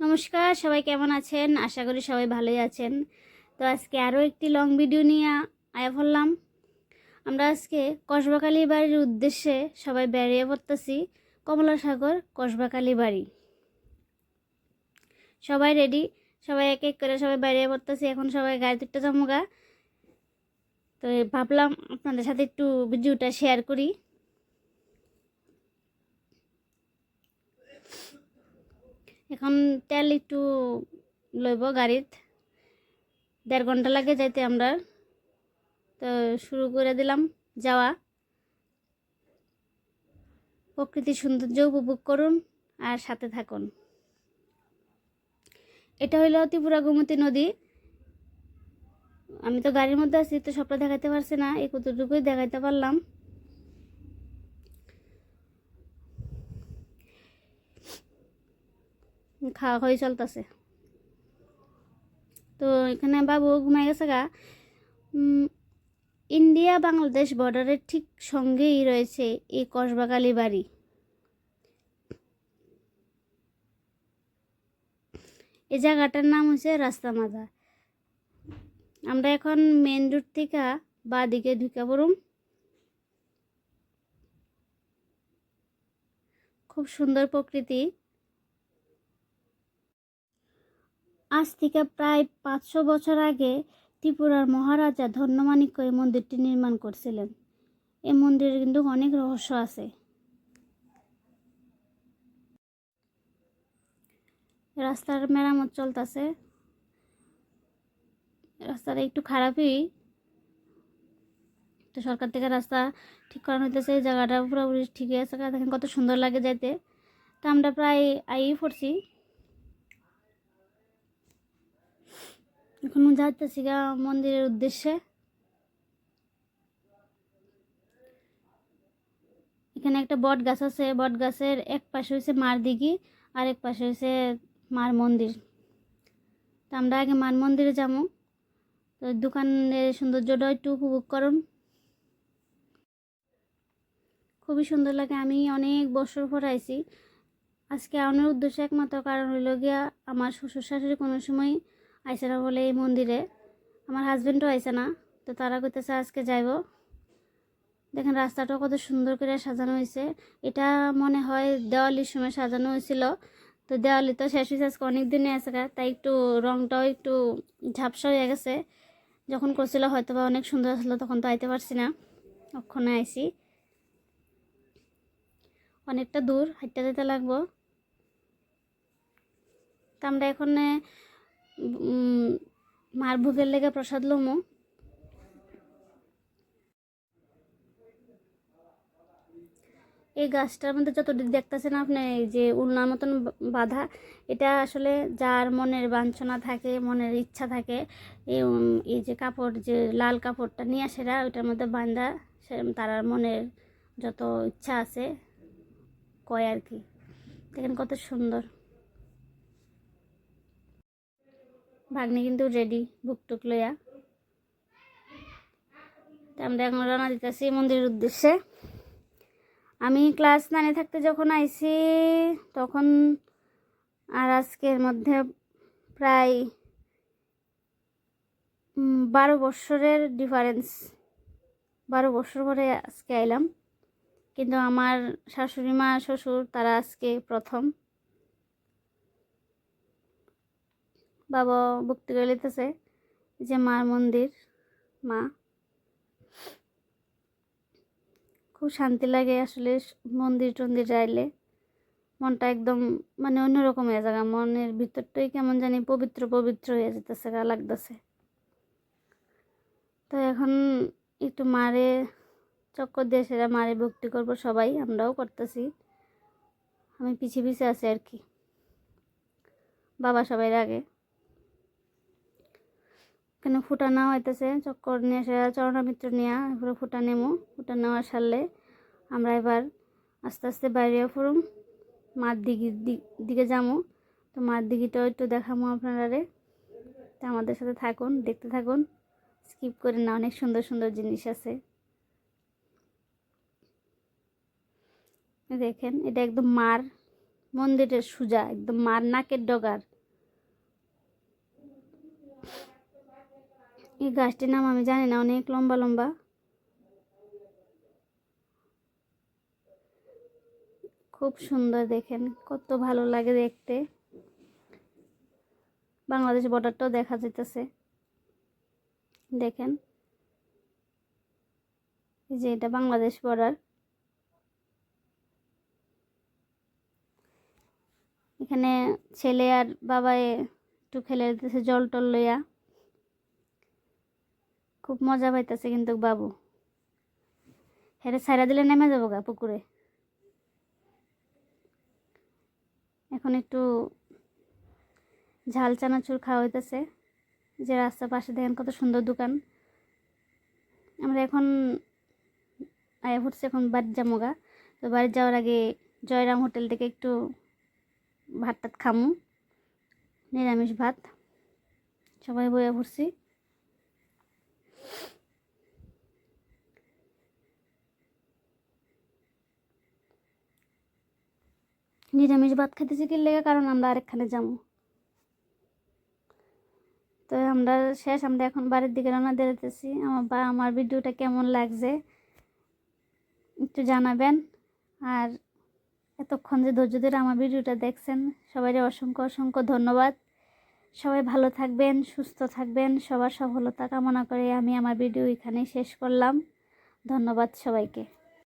নমস্কার, সবাই কেমন আছেন? আশা করি সবাই ভালোই আছেন। তো আজকে আরও একটি লং ভিডিও নিয়ে আয়া পড়লাম। আমরা আজকে কসবাকালী বাড়ির উদ্দেশ্যে সবাই বেরিয়ে পড়তেছি কমলা সাগর কসবাকালী বাড়ি। সবাই রেডি সবাই এক এক করে সবাই বেরিয়ে পড়তেছি। এখন সবাই গাড়ি তুলতে জমগা তো ভাবলাম আপনাদের সাথে একটু ভিডিওটা শেয়ার করি। এখন তেল একটু লইব গাড়িত। দেড় ঘণ্টা লাগে যাইতে আমরা। তো শুরু করে দিলাম যাওয়া। প্রকৃতির সৌন্দর্য উপভোগ করুন আর সাথে থাকুন। এটা হইল ত্রিপুরা গোমতী নদী। আমি তো গাড়ির মধ্যে আছি, তো সবটা দেখাতে পারছি না, এই কতটুকুই দেখাইতে পারলাম। খাওয়া হয়ে চলতেছে। তো এখানে বাবু ঘুমাই গেছে গা। ইন্ডিয়া বাংলাদেশ বর্ডারের ঠিক সঙ্গেই রয়েছে এই কসবাকালী বাড়ি। এই জায়গাটার নাম হচ্ছে রাস্তা মাজা। আমরা এখন মেন রুট থেকে বা দিকে ঢুকে পড়ুম। খুব সুন্দর প্রকৃতি। আজ থেকে প্রায় পাঁচশো বছর আগে ত্রিপুরার মহারাজা ধন্যমাণিক্য এই মন্দিরটি নির্মাণ করছিলেন। এই মন্দিরে কিন্তু অনেক রহস্য আছে। রাস্তার মেরামত চলতেছে। রাস্তাটা একটু খারাপই। তো সরকার থেকে রাস্তা ঠিক করানো হইতেছে, এই জায়গাটা পুরোপুরি ঠিকই আছে দেখেন কত সুন্দর লাগে যাইতে। তো আমরা প্রায় আইই পড়ছি। এখন যাইতেছি গা মন্দিরের উদ্দেশ্যে। এখানে একটা বট গাছ আছে, বট গাছের এক পাশে হয়েছে মার দিঘি, আর এক পাশে হয়েছে মার মন্দির। তো আমরা আগে মার মন্দিরে যাব। তো দোকানের সৌন্দর্যটা একটু উপভোগ করুন। খুবই সুন্দর লাগে, আমি অনেক বছর পর আইছি। আজকে আনার উদ্দেশ্য একমাত্র কারণ হইল গিয়া আমার শ্বশুর শাশুড়ি কোনো সময় আইসে না বলে এই মন্দিরে। আমার হাজব্যান্ডও আইসে না, তো তারা কইতেছে আজকে যাইব। দেখেন রাস্তাটা কত সুন্দর করে সাজানো হয়েছে এটা মনে হয় দেওয়ালির সময় সাজানো হয়েছিল তো দেওয়ালি তো শেষ হয়েছে আজকে অনেক দিনে আছে তাই একটু রংটাও একটু ঝাপসা হয়ে গেছে। যখন করছিল হয়তো বা অনেক সুন্দর আসলো তখন তো আইতে পারছি না। অক্ষণে আইসি অনেকটা দূর হাঁটতে যেতে লাগবো। তা আমরা এখন মার ভোগের লেগে প্রসাদ লমো। এই গাছটার মধ্যে যতটুকু দেখতেছেন আপনি, এই যে উলনার মতন বাঁধা, এটা আসলে যার মনের বাঞ্ছনা থাকে, মনের ইচ্ছা থাকে, এই এই যে কাপড়, যে লাল কাপড়টা নিয়ে আসেরা ওইটার মধ্যে বান্ধা সে তার মনের যত ইচ্ছা আছে, কয় আর কি। দেখেন কত সুন্দর। ভাগ্নি কিন্তু রেডি বুক টুক লইয়া। আমরা এখন রওনা দিতেছি মন্দিরের উদ্দেশ্যে। আমি ক্লাস নাইনে থাকতে যখন আইছি, তখন আর আজকের মধ্যে প্রায় বারো বৎসরের ডিফারেন্স বারো বছর পরে আজকে আইলাম। কিন্তু আমার শাশুড়ি মা, শ্বশুর, তারা আজকে প্রথম। বাবা ভক্তি করে যে মার মন্দির, মা। খুব শান্তি লাগে আসলে মন্দির টন্দির যাইলে। মনটা একদম মানে অন্যরকম হয়ে যায়, মনের ভিতরটাই কেমন জানি পবিত্র পবিত্র হয়ে যেতেছে, গা লাগতেছে। তো এখন একটু মারে চক্কর দিয়ে সেটা মারে ভক্তি করব সবাই, আমরাও করতেছি। আমি পিছিয়ে পিছিয়ে আছি আর কি। বাবা সবাই আগে এখানে ফুটা নেওয়া হইতেছে? চক্কর নিয়ে এসে চরণামিত্র নিয়ে এরপরে ফুটা নেমো। ফুটা নেওয়া সারলে আমরা এবার আস্তে আস্তে বাইরে ফুরুম মার দিঘি দিকে যাব তো মার দিঘিটাও একটু দেখাবো আপনারা তা আমাদের সাথে থাকুন, দেখতে থাকুন। স্কিপ করে না, অনেক সুন্দর সুন্দর জিনিস আছে। দেখেন, এটা একদম মার মন্দিরের সুজা, একদম মার নাকের ডগার। এই গাছটির নাম আমি জানি না, অনেক লম্বা লম্বা। খুব সুন্দর দেখেন, কত ভালো লাগে দেখতে। বাংলাদেশ বর্ডারটাও দেখা যাইতেছে। দেখেন। এই যে এটা বাংলাদেশ বর্ডার। এখানে ছেলে আর বাবায় একটু খেলে দিতেছে জল টল লইয়া। খুব মজা পাইতেছে কিন্তু বাবু। হেরে ছাইরা দিলে নেমে যাব গা পুকুরে। এখন একটু ঝাল, চানাচুর খাওয়া হইতেছে। যে রাস্তার পাশে দেখেন কত সুন্দর দোকান। আমরা এখন আয়া ফুটছে, এখন বাড়ি যাব গা। তো বাড়ি যাওয়ার আগে জয়রাম হোটেল থেকে একটু ভাত টাত খামু। নিরামিষ ভাত। সবাই বইয়া পড়ছি নিরামিষ ভাত খেতেছি কি লেগে? কারণ আমরা আরেকখানে যাব তো আমরা শেষ, আমরা এখন বাড়ির দিকে রওনা দিতেছি। আমার বা, আমার ভিডিওটা কেমন লাগছে একটু জানাবেন। আর এতক্ষণ যে ধৈর্য ধরে আমার ভিডিওটা দেখছেন সবাই অসংখ্য অসংখ্য ধন্যবাদ। সবাই ভালো থাকবেন, সুস্থ থাকবেন, সবার সফলতা কামনা করে আমি আমার ভিডিও এখানেই শেষ করলাম। ধন্যবাদ সবাইকে।